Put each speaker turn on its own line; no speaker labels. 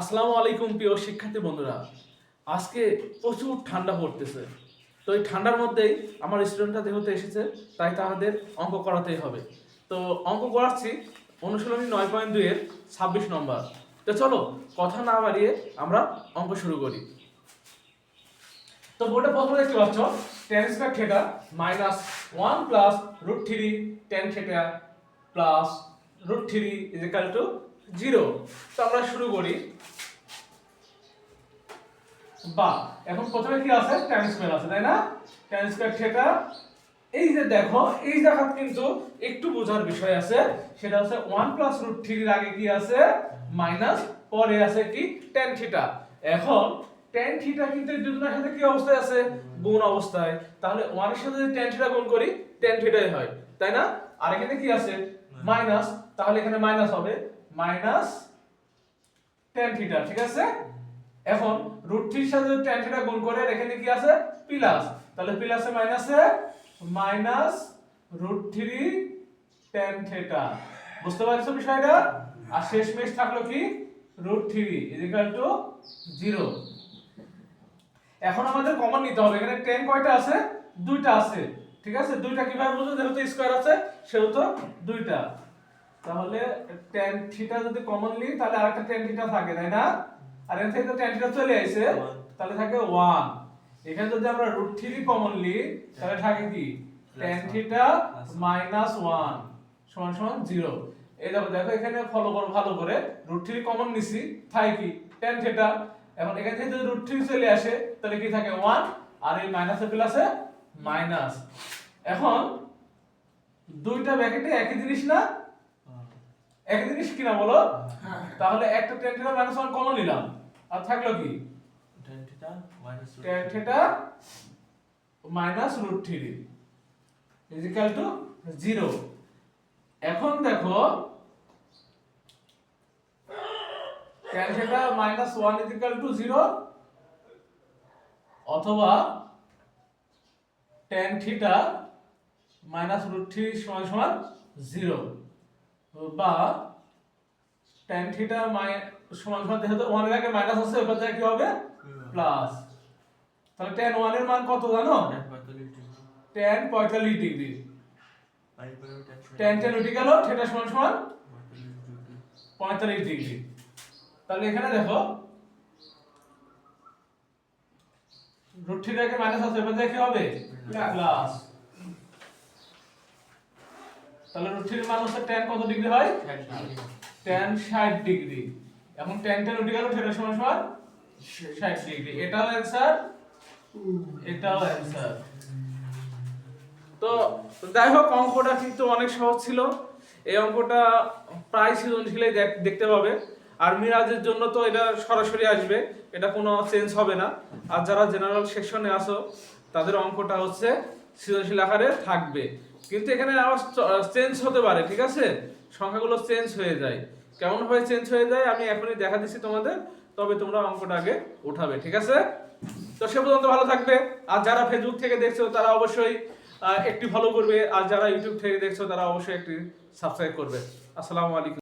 আসসালামু আলাইকুম প্রিয় শিক্ষার্থী বন্ধুরা। আজকে প্রচুর ঠান্ডা পড়তেছে। তো এই ঠান্ডার মধ্যেই আমার স্টুডেন্টরা যেহেতু এসেছে, তাই তাদের অঙ্ক করাতেই হবে। তো অঙ্ক করাচ্ছি অনুশীলনী নয় পয়েন্ট দুইয়ের ছাব্বিশ নম্বর। তো চলো কথা না বাড়িয়ে আমরা অঙ্ক শুরু করি। তো বোর্ডে প্রথমে দেখতে পাচ্ছ tan square theta minus one plus root three tan theta plus root three is equal to zero. তো আমরা শুরু করি। বা এখন প্রথমে কি আছে? স্কোয়ার আছে তাই না? স্কোয়ার এই যে দেখো এই জায়গা কিন্তু একটু বোঝার বিষয় আছে। সেটা হচ্ছে ওয়ান প্লাস রুট থ্রির আগে কি আছে? মাইনাস পরে আছে কি? টেন থিটা এখন টেন থিটা কিন্তু দুজনের সাথে কি অবস্থায় আছে? গুণ অবস্থায়। তাহলে ওয়ানের সাথে যদি টেন থিটা গুণ করি টেন থিটাই হয়। তাই না? আর এখানে কি আছে? মাইনাস তাহলে এখানে মাইনাস হবে। মাইনাস টেন থিটা ঠিক আছে? এখন রুট থ্রির সাথে টেন থিটা গুণ করে আর এখানে কি আছে? প্লাস তাহলে প্লাসে মাইনাসে minus root three tan theta বুঝতে পারছ বিষয়টা? আর শেষ মেশ থাকল কি? Root three is equal to zero এখন আমাদের কমন নিতে হবে। এখানে টেন কয়টা আছে? দুইটা আছে। ঠিক আছে? দুইটা কীভাবে বুঝব? যেহেতু স্কোয়ার আছে, সেহেতু দুইটা। তাহলে টেন থিটা যদি কমন নিই তাহলে আরেকটা টেন থিটা থাকে তাই না? আর এখান থেকে তো টেন থিটা চলে আসে তাহলে থাকে ওয়ান এখানে যদি আমরা রুট থ্রি কমন নিই তাহলে থাকে কি? টেন থিটা মাইনাস ওয়ান সমান সমান জিরো এই দেখো দেখো এখানে ফলো করো ভালো করে। রুট থ্রি কমন নিছি থাকে কি? টেন থিটা এখন এখান থেকে যদি রুট থ্রি চলে আসে তাহলে কি থাকে? ওয়ান আর এই মাইনাসে প্লাসে মাইনাস এখন দুইটা ব্র্যাকেটে একই জিনিস না? একই জিনিস কিনা বলো? তাহলে একটা tan theta minus one common নিলাম। আর থাকল কি?
Theta minus root
tan. Theta minus root three is equal to zero এখন দেখো tan theta minus one is equal to zero অথবা tan theta minus root three সমান সমান জিরো বা টেন থিটা সমান সমান যেহেতু ওয়ানের আগে মাইনাস আছে ওই পাশে কি হবে? প্লাস তাহলে tan টেন ওয়ানের মান কত জানো?
Tan
টেন
পঁয়তাল্লিশ
ডিগ্রি
আর এরপরে tan
টেন উঠে গেল থিটা সমান সমান
পঁয়তাল্লিশ degree।
পঁয়তাল্লিশ ডিগ্রি তাহলে এখানে দেখো রুট থিটাকে মাইনাস আছে এবার কি হবে? প্লাস তাহলে রুট থ্রির মান হচ্ছে টেন কত ডিগ্রি হয়?
Tan।
টেন ষাট ডিগ্রি এখন টেন টেন উঠে গেল থিটা সমান সমান ষাট ডিগ্রি এটাও অ্যান্সার এটাও অ্যান্সার তো যাই হোক অঙ্কটা কিন্তু অনেক সহজ ছিল। এই অঙ্কটা প্রায় সৃজনশীলে দেখ- দেখতে পাবে। আর মিরাজের জন্য তো এটা সরাসরি আসবে। এটা কোনো চেঞ্জ হবে না। আর যারা জেনারেল সেকশনে আসো তাদের অঙ্কটা হচ্ছে সৃজনশীল আকারে থাকবে। কিন্তু এখানে আবার চেঞ্জ হতে পারে, ঠিক আছে? সংখ্যাগুলো চেঞ্জ হয়ে যায়। কেমনভাবে চেঞ্জ হয়ে যায় আমি এখনই দেখা দিচ্ছি তোমাদের, তবে তোমরা অঙ্কটা আগে উঠাবে, ঠিক আছে? তো সে পর্যন্ত ভালো থাকবে। আর যারা ফেসবুক থেকে দেখছ, তারা অবশ্যই একটি ফলো করবে। আর যারা ইউটিউব থেকে দেখছ, তারা অবশ্যই একটি সাবস্ক্রাইব করবে। আসসালামু আলাইকুম।